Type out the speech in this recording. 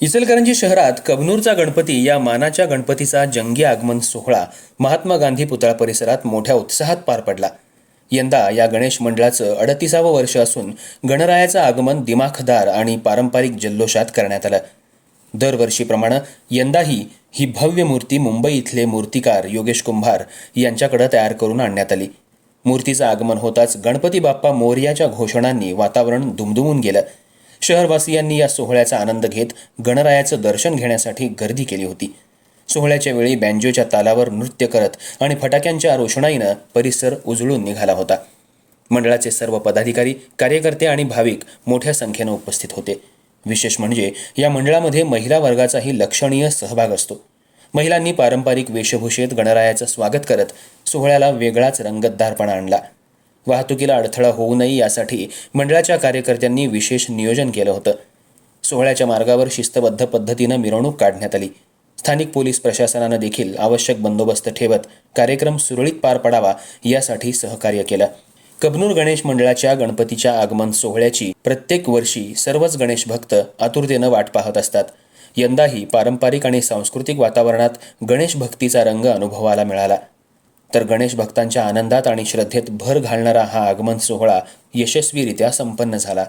इचलकरंजी शहरात कबनूरचा गणपती या मानाच्या गणपतीचा जंगी आगमन सोहळा महात्मा गांधी पुतळा परिसरात मोठ्या उत्साहात पार पडला. यंदा या गणेश मंडळाचं अडतीसावं वर्ष असून गणरायाचं आगमन दिमाखदार आणि पारंपरिक जल्लोषात करण्यात आलं. दरवर्षीप्रमाणे यंदाही ही भव्य मूर्ती मुंबई इथले मूर्तिकार योगेश कुंभार यांच्याकडे तयार करून आणण्यात आली. मूर्तीचं आगमन होताच गणपती बाप्पा मोर्याच्या घोषणांनी वातावरण दुमदुमून गेलं. शहरवासियांनी या सोहळ्याचा आनंद घेत गणरायाचं दर्शन घेण्यासाठी गर्दी केली होती. सोहळ्याच्या वेळी बँजोच्या तालावर नृत्य करत आणि फटाक्यांच्या रोषणाईनं परिसर उजळून निघाला होता. मंडळाचे सर्व पदाधिकारी कार्यकर्ते आणि भाविक मोठ्या संख्येनं उपस्थित होते. विशेष म्हणजे या मंडळामध्ये महिला वर्गाचाही लक्षणीय सहभाग असतो. महिलांनी पारंपरिक वेशभूषेत गणरायाचं स्वागत करत सोहळ्याला वेगळाच रंगतदारपणा आणला. वाहतुकीला अडथळा होऊ नये यासाठी मंडळाच्या कार्यकर्त्यांनी विशेष नियोजन केलं होतं. सोहळ्याच्या मार्गावर शिस्तबद्ध पद्धतीनं मिरवणूक काढण्यात आली. स्थानिक पोलीस प्रशासनानं देखील आवश्यक बंदोबस्त ठेवत कार्यक्रम सुरळीत पार पडावा यासाठी सहकार्य केलं. कबनूर गणेश मंडळाच्या गणपतीच्या आगमन सोहळ्याची प्रत्येक वर्षी सर्वच गणेश भक्त आतुरतेनं वाट पाहत असतात. यंदाही पारंपरिक आणि सांस्कृतिक वातावरणात गणेश भक्तीचा रंग अनुभवाला मिळाला. तर गणेश भक्तांच्या आनंदात आणि श्रद्धेत भर घालणारा हा आगमन सोहळा यशस्वीरित्या संपन्न झाला.